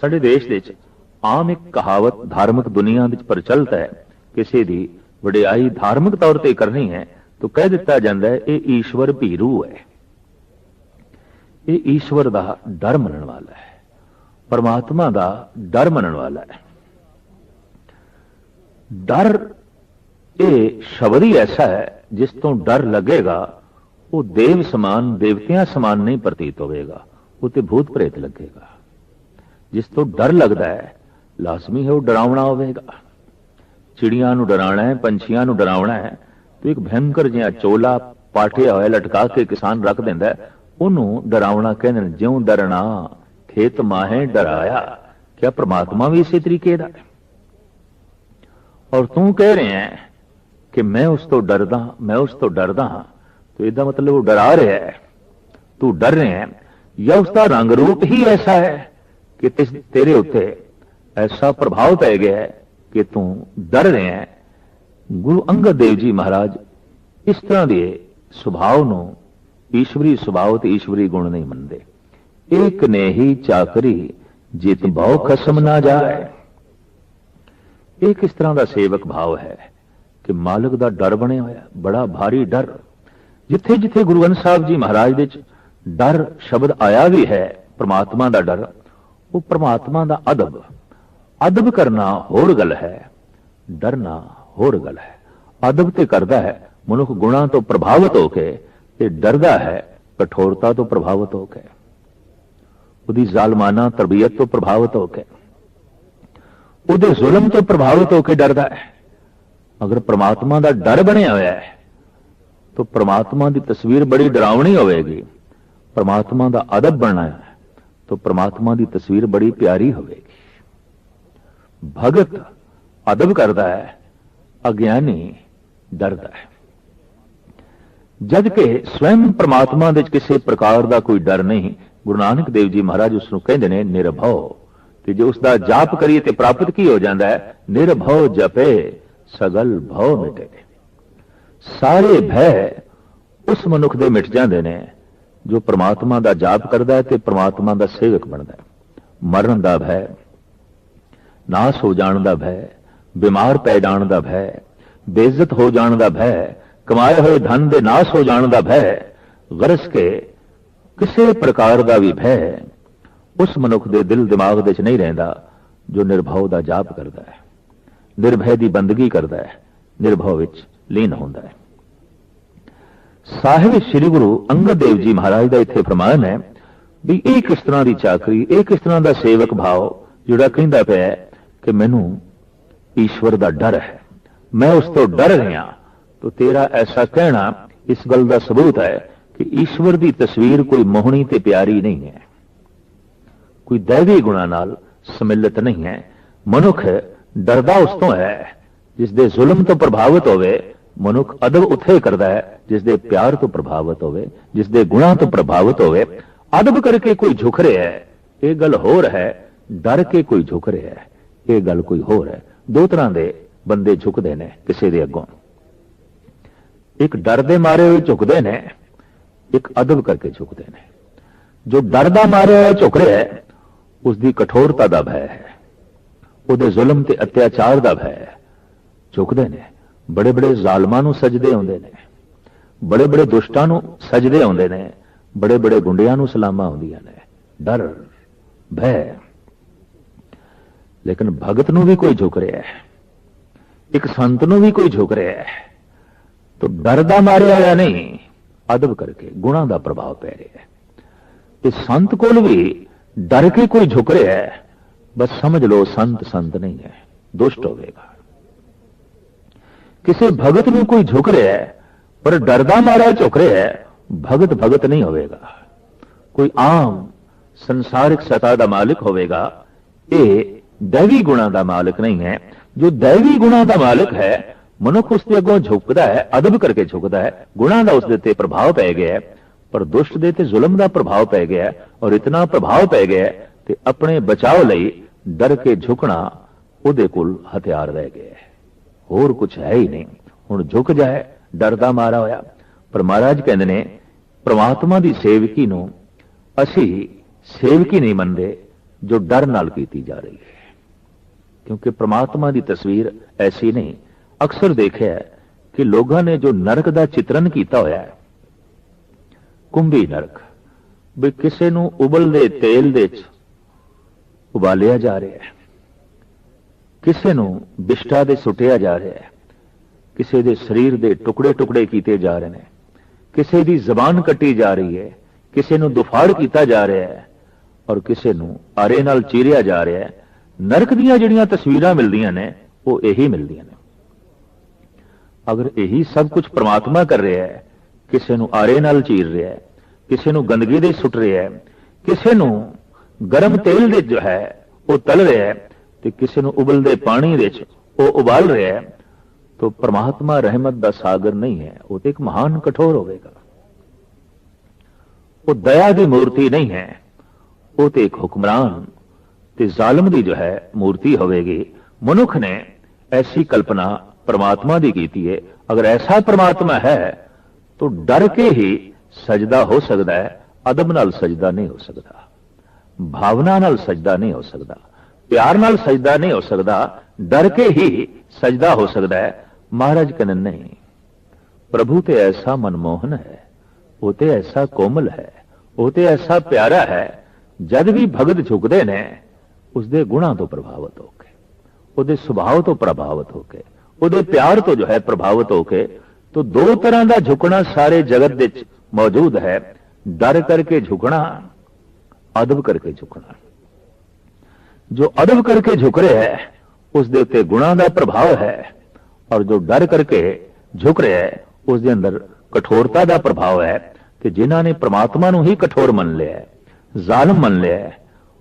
ਸਾਡੇ ਦੇਸ਼ ਦੇ ਵਿੱਚ ਆਮ ਇੱਕ ਕਹਾਵਤ ਧਾਰਮਿਕ ਦੁਨੀਆ ਵਿੱਚ ਪ੍ਰਚਲਿਤ ਹੈ। ਕਿਸੇ ਦੀ ਵਡਿਆਈ ਧਾਰਮਿਕ ਤੌਰ ਤੇ ਕਰਨੀ ਹੈ, ਤਾਂ ਕਹਿ ਦਿੱਤਾ ਜਾਂਦਾ ਹੈ, ਇਹ ਈਸ਼ਵਰ ਭੀਰੂ ਹੈ। ਇਹ ਈਸ਼ਵਰ ਦਾ ਡਰ ਮੰਨਣ ਵਾਲਾ ਹੈ। ਪਰਮਾਤਮਾ ਦਾ ਡਰ ਮੰਨਣ ਵਾਲਾ ਹੈ। ਡਰ ਇਹ ਸ਼ਬਦ ਹੀ ਐਸਾ ਹੈ, ਜਿਸ ਤੋਂ ਡਰ ਲੱਗੇਗਾ, ਉਹ ਦੇਵ ਸਮਾਨ, ਦੇਵਤਿਆਂ ਸਮਾਨ ਨਹੀਂ ਪ੍ਰਤੀਤ ਹੋਵੇਗਾ, ਉਹ ਤੇ ਭੂਤ ਪ੍ਰੇਤ ਲੱਗੇਗਾ। ਜਿਸ ਤੋਂ ਡਰ ਲੱਗਦਾ ਹੈ, ਲਾਜ਼ਮੀ ਹੈ ਉਹ ਡਰਾਉਣਾ ਹੋਵੇਗਾ। ਚਿੜੀਆਂ ਨੂੰ ਡਰਾਉਣਾ ਹੈ, ਪੰਛੀਆਂ ਨੂੰ ਡਰਾਉਣਾ ਹੈ, ਤੇ ਇੱਕ ਭਿਆਨਕਰ ਜਿਹਾ ਚੋਲਾ ਪਾਠਿਆ ਹੋਇਆ ਲਟਕਾ ਕੇ ਕਿਸਾਨ ਰੱਖ ਦਿੰਦਾ ਉਹਨੂੰ ਡਰਾਉਣਾ ਕਹਿੰਦੇ ਨੇ, ਜਿਉਂ ਡਰਣਾ, ਖੇਤ ਮਾਹੇ ਡਰਾਇਆ। ਕਿਆ ਪ੍ਰਮਾਤਮਾ ਵੀ ਇਸੇ ਤਰੀਕੇ ਦਾ ਔਰ ਤੂੰ ਕਹਿ ਰਿਹਾ ਹੈ ਕਿ ਮੈਂ ਉਸ ਤੋਂ ਡਰਦਾ, ਮੈਂ ਉਸ ਤੋਂ ਡਰਦਾ ਹਾਂ, ਤੇ ਇਹਦਾ ਮਤਲਬ ਉਹ ਡਰਾ ਰਿਹਾ ਹੈ। ਤੂੰ ਡਰ ਰਿਹਾ ਹੈ, ਜਾਂ ਉਸ ਦਾ ਰੰਗ ਰੂਪ ਹੀ ਐਸਾ ਹੈ? ਕਿ ਤੇਰੇ ਉੱਤੇ ਐਸਾ ਪ੍ਰਭਾਵ ਪੈ ਗਿਆ ਹੈ ਕਿ ਤੂੰ ਡਰ ਰਿਹਾ ਹੈ। ਗੁਰੂ ਅੰਗਦ ਦੇਵ ਜੀ ਮਹਾਰਾਜ ਇਸ ਤਰ੍ਹਾਂ ਦੇ ਸੁਭਾਅ ਨੂੰ ਈਸ਼ਵਰੀ ਸੁਭਾਅ ਤੇ ਈਸ਼ਵਰੀ ਗੁਣ ਨਹੀਂ ਮੰਨਦੇ। ਇੱਕ ਨੇ ਹੀ ਚਾਕਰੀ ਜਿਤ ਬਹੁ ਖਸਮ ਨਾ ਜਾਏ। ਇਹ ਕਿਸ ਤਰ੍ਹਾਂ ਦਾ ਸੇਵਕ ਭਾਵ ਹੈ ਕਿ ਮਾਲਕ ਦਾ ਡਰ ਬਣਿਆ ਹੋਇਆ, ਬੜਾ ਭਾਰੀ ਡਰ। ਜਿੱਥੇ ਜਿੱਥੇ ਗੁਰੂ ਗ੍ਰੰਥ ਸਾਹਿਬ ਜੀ ਮਹਾਰਾਜ ਦੇ ਵਿੱਚ ਡਰ ਸ਼ਬਦ ਆਇਆ ਵੀ ਹੈ, ਪ੍ਰਮਾਤਮਾ ਦਾ ਡਰ ਉਹ ਪ੍ਰਮਾਤਮਾ ਦਾ ਅਦਬ। ਅਦਬ ਕਰਨਾ ਹੋਰ ਗੱਲ ਹੈ, ਡਰਨਾ ਹੋਰ ਗੱਲ ਹੈ। ਅਦਬ ਤੇ ਕਰਦਾ ਹੈ, ਮਨੁੱਖ ਗੁਣਾਂ ਤੋਂ ਪ੍ਰਭਾਵਿਤ ਹੋ ਕੇ ਤੇ ਡਰਦਾ ਹੈ, ਕਠੋਰਤਾ ਤੋਂ ਪ੍ਰਭਾਵਿਤ ਹੋ ਕੇ। ਉਹਦੀ ਜ਼ਾਲਮਾਨਾ ਤਰਬੀਅਤ ਤੋਂ ਪ੍ਰਭਾਵਿਤ ਹੋ ਕੇ। ਉਹਦੇ ਜ਼ੁਲਮ ਤੋਂ ਪ੍ਰਭਾਵਿਤ ਹੋ ਕੇ ਡਰਦਾ ਹੈ। ਅਗਰ ਪ੍ਰਮਾਤਮਾ ਦਾ ਡਰ ਬਣਿਆ ਹੋਇਆ ਹੈ, ਤਾਂ ਪ੍ਰਮਾਤਮਾ ਦੀ ਤਸਵੀਰ ਬੜੀ ਡਰਾਵਣੀ ਹੋਵੇਗੀ। ਪ੍ਰਮਾਤਮਾ ਦਾ ਅਦਬ ਬਣਨਾ ਹੈ। ਤਾਂ ਪ੍ਰਮਾਤਮਾ ਦੀ ਤਸਵੀਰ ਬੜੀ ਪਿਆਰੀ ਹੋਵੇਗੀ। ਭਗਤ ਅਦਬ ਕਰਦਾ ਹੈ, ਅਗਿਆਨੀ ਡਰਦਾ ਹੈ। ਜਦ ਕਿ ਸਵੈਮ ਪ੍ਰਮਾਤਮਾ ਦੇ ਵਿੱਚ ਕਿਸੇ ਪ੍ਰਕਾਰ ਦਾ ਕੋਈ ਡਰ ਨਹੀਂ, ਗੁਰੂ ਨਾਨਕ ਦੇਵ ਜੀ ਮਹਾਰਾਜ ਉਸ ਨੂੰ ਕਹਿੰਦੇ ਨੇ, ਨਿਰਭਉ। ਤੇ ਜੇ ਉਸ ਦਾ ਜਾਪ ਕਰੀਏ ਤੇ ਪ੍ਰਾਪਤ ਕੀ ਹੋ ਜਾਂਦਾ ਹੈ? ਨਿਰਭਉ ਜਪੇ, ਸਗਲ ਭਉ ਮਿਟੇ। ਸਾਰੇ ਭੈ ਉਸ ਮਨੁੱਖ ਦੇ ਮਿਟ ਜਾਂਦੇ ਨੇ। ਜੋ ਪ੍ਰਮਾਤਮਾ ਦਾ ਜਾਪ ਕਰਦਾ ਹੈ ਤੇ ਪ੍ਰਮਾਤਮਾ ਦਾ ਸੇਵਕ ਬਣਦਾ ਹੈ। ਮਰਨ ਦਾ ਭੈ, ਨਾਸ ਹੋ ਜਾਣ ਦਾ ਭੈ, ਬਿਮਾਰ ਪੈ ਜਾਣ ਦਾ ਭੈ, ਬੇਇੱਜ਼ਤ ਹੋ ਜਾਣ ਦਾ ਭੈ, ਕਮਾਏ ਹੋਏ ਧਨ ਦੇ ਨਾਸ ਹੋ ਜਾਣ ਦਾ ਭੈ ਗਰਸ ਕੇ ਕਿਸੇ ਪ੍ਰਕਾਰ ਦਾ ਵੀ ਭੈ ਉਸ ਮਨੁੱਖ ਦੇ ਦਿਲ ਦਿਮਾਗ ਦੇ ਵਿੱਚ ਨਹੀਂ ਰਹਿੰਦਾ ਜੋ ਨਿਰਭਉ ਦਾ ਜਾਪ ਕਰਦਾ ਹੈ। ਨਿਰਭੈ ਦੀ ਬੰਦਗੀ ਕਰਦਾ ਹੈ। ਨਿਰਭਉ ਵਿੱਚ ਲੀਨ ਹੁੰਦਾ ਹੈ। ਸਾਹਿਬ ਸ੍ਰੀ ਗੁਰੂ ਅੰਗਦ ਦੇਵ ਜੀ ਮਹਾਰਾਜ ਦਾ ਇੱਥੇ ਫਰਮਾਨ ਹੈ ਵੀ ਇਹ ਕਿਸ ਤਰ੍ਹਾਂ ਦੀ ਚਾਕਰੀ, ਇਹ ਕਿਸ ਤਰ੍ਹਾਂ ਦਾ ਸੇਵਕ ਭਾਵ ਜਿਹੜਾ ਕਹਿੰਦਾ ਪਿਆ ਕਿ ਮੈਨੂੰ ਈਸ਼ਵਰ ਦਾ ਡਰ ਹੈ। ਮੈਂ ਉਸ ਤੋਂ ਡਰ ਰਿਹਾ ਤਾਂ ਤੇਰਾ ਐਸਾ ਕਹਿਣਾ ਇਸ ਗੱਲ ਦਾ ਸਬੂਤ ਹੈ ਕਿ ਈਸ਼ਵਰ ਦੀ ਤਸਵੀਰ ਕੋਈ ਮੋਹਣੀ ਤੇ ਪਿਆਰੀ ਨਹੀਂ ਹੈ। ਕੋਈ ਦੈਵੀ ਗੁਣਾ ਨਾਲ ਸਮਿਲਿਤ ਨਹੀਂ ਹੈ। ਮਨੁੱਖ ਡਰਦਾ ਉਸ ਤੋਂ ਹੈ ਜਿਸ ਦੇ ਜ਼ੁਲਮ ਤੋਂ ਪ੍ਰਭਾਵਿਤ ਹੋਵੇ ਮਨੁੱਖ ਅਦਬ ਉੱਥੇ ਕਰਦਾ ਹੈ ਜਿਸ ਦੇ ਪਿਆਰ ਤੋਂ ਪ੍ਰਭਾਵਿਤ ਹੋਵੇ ਜਿਸ ਦੇ ਗੁਣਾਂ ਤੋਂ ਪ੍ਰਭਾਵਿਤ ਹੋਵੇ। ਅਦਬ ਕਰਕੇ ਕੋਈ ਝੁਕ ਰਿਹਾ ਹੈ, ਇਹ ਗੱਲ ਹੋਰ ਹੈ, ਡਰ ਕੇ ਕੋਈ ਝੁਕ ਰਿਹਾ ਹੈ, ਇਹ ਗੱਲ ਕੋਈ ਹੋਰ ਹੈ। ਦੋ ਤਰ੍ਹਾਂ ਦੇ ਬੰਦੇ ਝੁਕਦੇ ਨੇ ਕਿਸੇ ਦੇ ਅੱਗੋਂ। ਇੱਕ ਡਰ ਦੇ ਮਾਰੇ ਹੋਏ ਝੁਕਦੇ ਨੇ, ਇੱਕ ਅਦਬ ਕਰਕੇ ਝੁਕਦੇ ਨੇ। ਜੋ ਡਰ ਦਾ ਮਾਰਿਆ ਹੋਇਆ ਝੁਕ ਰਿਹਾ ਹੈ ਉਸ ਦੀ ਕਠੋਰਤਾ ਦਾ ਭੈ ਹੈ। ਉਹਦੇ ਜ਼ੁਲਮ ਤੇ ਅਤਿਆਚਾਰ ਦਾ ਭੈ ਹੈ। ਝੁਕਦੇ ਨੇ। ਬੜੇ ਬੜੇ ਜ਼ਾਲਮਾਂ ਨੂੰ ਸਜਦੇ ਆਉਂਦੇ ਨੇ। ਬੜੇ ਬੜੇ ਦੁਸ਼ਟਾਂ ਨੂੰ ਸਜਦੇ ਆਉਂਦੇ ਨੇ। ਬੜੇ ਬੜੇ ਗੁੰਡਿਆਂ ਨੂੰ ਸਲਾਮਾਂ ਆਉਂਦੀਆਂ ਨੇ। ਡਰ, ਭੈ। ਲੇਕਿਨ ਭਗਤ ਨੂੰ ਵੀ ਕੋਈ ਝੁਕ ਰਿਹਾ ਹੈ। ਇੱਕ ਸੰਤ ਨੂੰ ਵੀ ਕੋਈ ਝੁਕ ਰਿਹਾ ਹੈ। ਤਾਂ ਡਰ ਦਾ ਮਾਰਿਆ ਹੋਇਆ ਨਹੀਂ, ਅਦਬ ਕਰਕੇ ਗੁਣਾ ਦਾ ਪ੍ਰਭਾਵ ਪੈ ਰਿਹਾ ਹੈ। ਤੇ ਸੰਤ ਕੋਲ ਵੀ ਡਰ ਕੇ ਕੋਈ ਝੁਕ ਰਿਹਾ ਹੈ। ਬਸ ਸਮਝ ਲਓ ਸੰਤ ਸੰਤ ਨਹੀਂ ਹੈ। ਦੁਸ਼ਟ ਹੋਵੇਗਾ। ਕਿਸੇ ਭਗਤ ਨੂੰ ਕੋਈ ਝੁਕ ਰਿਹਾ ਹੈ, ਪਰ ਡਰਦਾ ਮਾਰਿਆ ਝੁਕ ਰਿਹਾ ਹੈ, ਭਗਤ ਭਗਤ ਨਹੀਂ ਹੋਵੇਗਾ। ਕੋਈ ਆਮ ਸੰਸਾਰਿਕ ਸਤਾ ਦਾ ਮਾਲਕ ਹੋਵੇਗਾ, ਇਹ ਦੈਵੀ ਗੁਣਾ ਦਾ ਮਾਲਕ ਨਹੀਂ ਹੈ। ਜੋ ਦੈਵੀ ਗੁਣਾ ਦਾ ਮਾਲਕ ਹੈ, ਮਨੁੱਖ ਉਸ ਦੇ ਅੱਗੋਂ ਝੁਕਦਾ ਹੈ, ਅਦਬ ਕਰਕੇ ਝੁਕਦਾ ਹੈ, ਗੁਣਾ ਦਾ ਉਸ ਦੇ ਤੇ ਪ੍ਰਭਾਵ ਪੈ ਗਿਆ ਹੈ, ਪਰ ਦੁਸ਼ਟ ਦੇ ਤੇ ਜ਼ੁਲਮ ਦਾ ਪ੍ਰਭਾਵ ਪੈ ਗਿਆ ਔਰ ਇਤਨਾ ਪ੍ਰਭਾਵ ਪੈ ਗਿਆ ਤੇ ਆਪਣੇ ਬਚਾਓ ਲਈ ਡਰ ਕੇ ਝੁਕਣਾ ਉਹਦੇ ਕੋਲ ਹਥਿਆਰ ਰਹਿ ਗਿਆ ਹੈ। ਹੋਰ ਕੁਝ ਹੈ ਹੀ ਨਹੀਂ। ਹੁਣ ਝੁਕ ਜਾਏ, ਡਰਦਾ ਮਾਰਾ ਹੋਇਆ। ਪਰ ਮਹਾਰਾਜ ਕਹਿੰਦੇ ਨੇ, ਪ੍ਰਮਾਤਮਾ ਦੀ ਸੇਵਕੀ ਨੂੰ ਅਸੀਂ ਸੇਵਕੀ ਨਹੀਂ ਮੰਨਦੇ, ਜੋ ਡਰ ਨਾਲ ਕੀਤੀ ਜਾ ਰਹੀ ਹੈ। ਕਿਉਂਕਿ ਪ੍ਰਮਾਤਮਾ ਦੀ ਤਸਵੀਰ ਐਸੀ ਨਹੀਂ, ਅਕਸਰ ਦੇਖਿਆ ਕਿ ਲੋਕਾਂ ਨੇ ਜੋ ਨਰਕ ਦਾ ਚਿਤਰਨ ਕੀਤਾ ਹੋਇਆ ਹੈ, ਕੁੰਭੀ ਨਰਕ, ਵੀ ਕਿਸੇ ਨੂੰ ਉਬਲਦੇ ਤੇਲ ਦੇ ਵਿੱਚ ਉਬਾਲਿਆ ਜਾ ਰਿਹਾ ਹੈ। ਕਿਸੇ ਨੂੰ ਵਿਸ਼ਟਾ ਦੇ ਸੁੱਟਿਆ ਜਾ ਰਿਹਾ ਹੈ, ਕਿਸੇ ਦੇ ਸਰੀਰ ਦੇ ਟੁਕੜੇ ਟੁਕੜੇ ਕੀਤੇ ਜਾ ਰਹੇ ਨੇ, ਕਿਸੇ ਦੀ ਜ਼ਬਾਨ ਕੱਟੀ ਜਾ ਰਹੀ ਹੈ, ਕਿਸੇ ਨੂੰ ਦੁਫਾੜ ਕੀਤਾ ਜਾ ਰਿਹਾ ਹੈ ਔਰ ਕਿਸੇ ਨੂੰ ਆਰੇ ਨਾਲ ਚੀਰਿਆ ਜਾ ਰਿਹਾ ਹੈ, ਨਰਕ ਦੀਆਂ ਜਿਹੜੀਆਂ ਤਸਵੀਰਾਂ ਮਿਲਦੀਆਂ ਨੇ, ਉਹ ਇਹੀ ਮਿਲਦੀਆਂ ਨੇ। ਅਗਰ ਇਹੀ ਸਭ ਕੁਝ ਪ੍ਰਮਾਤਮਾ ਕਰ ਰਿਹਾ ਹੈ, ਕਿਸੇ ਨੂੰ ਆਰੇ ਨਾਲ ਚੀਰ ਰਿਹਾ ਹੈ, ਕਿਸੇ ਨੂੰ ਗੰਦਗੀ ਦੇ ਸੁੱਟ ਰਿਹਾ ਹੈ, ਕਿਸੇ ਨੂੰ ਗਰਮ ਤੇਲ ਦੇ ਜੋ ਹੈ, ਉਹ ਤਲ ਰਿਹਾ ਹੈ ਤੇ ਕਿਸੇ ਨੂੰ ਉਬਲਦੇ ਪਾਣੀ ਵਿੱਚ ਉਹ ਉਬਾਲ ਰਿਹਾ ਹੈ, ਤਾਂ ਪ੍ਰਮਾਤਮਾ ਰਹਿਮਤ ਦਾ ਸਾਗਰ ਨਹੀਂ ਹੈ, ਉਹ ਤੇ ਇੱਕ ਮਹਾਨ ਕਠੋਰ ਹੋਵੇਗਾ। ਉਹ ਦਇਆ ਦੀ ਮੂਰਤੀ ਨਹੀਂ ਹੈ, ਉਹ ਤੇ ਇੱਕ ਹੁਕਮਰਾਨ ਤੇ ਜ਼ਾਲਮ ਦੀ ਜੋ ਹੈ ਮੂਰਤੀ ਹੋਵੇਗੀ। ਮਨੁੱਖ ਨੇ ਐਸੀ ਕਲਪਨਾ ਪ੍ਰਮਾਤਮਾ ਦੀ ਕੀਤੀ ਹੈ। ਅਗਰ ਐਸਾ ਪ੍ਰਮਾਤਮਾ ਹੈ, ਤਾਂ ਡਰ ਕੇ ਹੀ ਸਜਦਾ ਹੋ ਸਕਦਾ ਹੈ, ਅਦਬ ਨਾਲ ਸਜਦਾ ਨਹੀਂ ਹੋ ਸਕਦਾ, ਭਾਵਨਾ ਨਾਲ ਸਜਦਾ ਨਹੀਂ ਹੋ ਸਕਦਾ। ਪਿਆਰ ਨਾਲ ਸਜਦਾ ਨਹੀਂ ਹੋ ਸਕਦਾ, ਡਰ ਕੇ ਹੀ ਸਜਦਾ ਹੋ ਸਕਦਾ ਹੈ। ਮਹਾਰਾਜ ਕਹਿੰਦੇ, ਨਹੀਂ, ਪ੍ਰਭੂ ਤੇ ਐਸਾ ਮਨਮੋਹਨ ਹੈ, ਉਹ ਤੇ ਐਸਾ ਕੋਮਲ ਹੈ, ਉਹ ਤੇ ਐਸਾ ਪਿਆਰਾ ਹੈ, ਜਦ ਵੀ ਭਗਤ ਝੁਕਦੇ ਨੇ, ਉਸਦੇ ਗੁਣਾਂ ਤੋਂ ਪ੍ਰਭਾਵਿਤ ਹੋ ਕੇ, ਉਹਦੇ ਸੁਭਾਅ ਤੋਂ ਪ੍ਰਭਾਵਿਤ ਹੋ ਕੇ, ਉਹਦੇ ਪਿਆਰ ਤੋਂ ਜੋ ਹੈ ਪ੍ਰਭਾਵਿਤ ਹੋ ਕੇ, ਤੋਂ ਦੋ ਤਰ੍ਹਾਂ ਦਾ ਝੁਕਣਾ ਸਾਰੇ ਜਗਤ ਵਿੱਚ ਮੌਜੂਦ ਹੈ। ਡਰ ਕਰਕੇ ਝੁਕਣਾ, ਅਦਬ ਕਰਕੇ ਝੁਕਣਾ। ਜੋ ਅਦਬ ਕਰਕੇ ਝੁਕ ਰਿਹਾ ਹੈ, ਉਸ ਦੇ ਉੱਤੇ ਗੁਣਾਂ ਦਾ ਪ੍ਰਭਾਵ ਹੈ ਔਰ ਜੋ ਡਰ ਕਰਕੇ ਝੁਕ ਰਿਹਾ ਹੈ, ਉਸ ਦੇ ਅੰਦਰ ਕਠੋਰਤਾ ਦਾ ਪ੍ਰਭਾਵ ਹੈ ਕਿ ਜਿਨ੍ਹਾਂ ਨੇ ਪ੍ਰਮਾਤਮਾ ਨੂੰ ਹੀ ਕਠੋਰ ਮੰਨ ਲਿਆ ਜ਼ਾਲਮ ਮੰਨ ਲਿਆ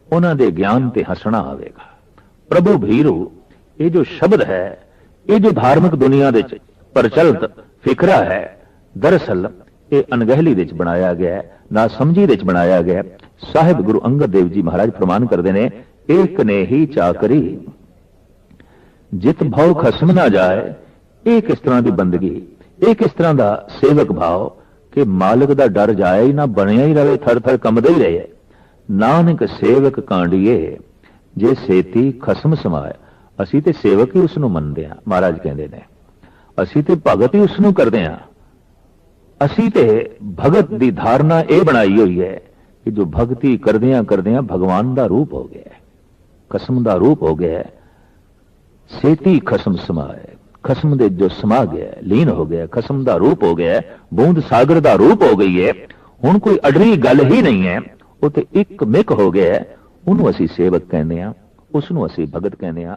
ਉਹਨਾਂ ਦੇ ਗਿਆਨ ਤੇ ਹੱਸਣਾ ਆਵੇਗਾ ਪ੍ਰਭੂ ਭੀਰੂ, ਇਹ ਜੋ ਸ਼ਬਦ ਹੈ, ਇਹ ਜੋ ਧਾਰਮਿਕ ਦੁਨੀਆ ਦੇ ਵਿੱਚ ਪ੍ਰਚਲਿਤ ਫਿਕਰਾ ਹੈ ਦਰਅਸਲ ਇਹ ਅਣਗਹਿਲੀ ਵਿੱਚ ਬਣਾਇਆ ਗਿਆ ਹੈ ਨਾ ਸਮਝੀ ਵਿੱਚ ਬਣਾਇਆ ਗਿਆ ਹੈ। ਸਾਹਿਬ ਗੁਰੂ ਅੰਗਦ ਦੇਵ ਜੀ ਮਹਾਰਾਜ ਪ੍ਰਮਾਨ ਕਰਦੇ ਨੇ ਇਹ ਕਨੇਹੀ ਚਾਕਰੀ ਜਿਤ ਭਾਉ ਖਸਮ ਨਾ ਜਾਏ ਇਹ ਕਿਸ ਤਰ੍ਹਾਂ ਦੀ ਬੰਦਗੀ ਇਹ ਕਿਸ ਤਰ੍ਹਾਂ ਦਾ ਸੇਵਕ ਭਾਵ ਕਿ ਮਾਲਕ ਦਾ ਡਰ ਜਾਏ ਹੀ ਨਾ ਬਣਿਆ ਹੀ ਰਵੇ ਥਰ ਥਰ ਕੰਬਦਾ ਹੀ ਰਹੇ ਨਾਨਕ ਸੇਵਕ ਕਾਂਡੀਏ ਜੇ ਸੇਤੀ ਖਸਮ ਸਮਾਏ ਅਸੀਂ ਤੇ ਸੇਵਕ ਹੀ ਉਸ ਨੂੰ ਮੰਨਦੇ ਹਾਂ ਮਹਾਰਾਜ ਕਹਿੰਦੇ ਨੇ ਅਸੀਂ ਤੇ ਭਗਤ ਹੀ ਉਸ ਨੂੰ ਕਰਦੇ ਹਾਂ ਅਸੀਂ ਤੇ ਭਗਤ ਦੀ ਧਾਰਨਾ ਇਹ ਬਣਾਈ ਹੋਈ ਹੈ ਕਿ ਜੋ ਭਗਤੀ ਕਰਦਿਆਂ ਕਰਦਿਆਂ ਭਗਵਾਨ ਦਾ ਰੂਪ ਹੋ ਗਿਆ ਹੈ ਕਸਮ ਦਾ ਰੂਪ ਹੋ ਗਿਆ ਹੈ। ਸੇਤੀ ਖਸਮ ਸਮਾਏ ਖਸਮ ਦੇ ਜੋ ਸਮਾ ਗਿਆ ਹੈ, ਲੀਨ ਹੋ ਗਿਆ ਖਸਮ ਦਾ ਰੂਪ ਹੋ ਗਿਆ ਬੂੰਦ ਸਾਗਰ ਦਾ ਰੂਪ ਹੋ ਗਈ ਹੈ। ਹੁਣ ਕੋਈ ਅਡਰੀ ਗੱਲ ਹੀ ਨਹੀਂ ਹੈ ਉਹ ਤੇ ਇੱਕ ਮਿਕ ਹੋ ਗਿਆ ਉਹਨੂੰ ਅਸੀਂ ਸੇਵਕ ਕਹਿੰਦੇ ਹਾਂ ਉਸ ਨੂੰ ਅਸੀਂ ਭਗਤ ਕਹਿੰਦੇ ਹਾਂ।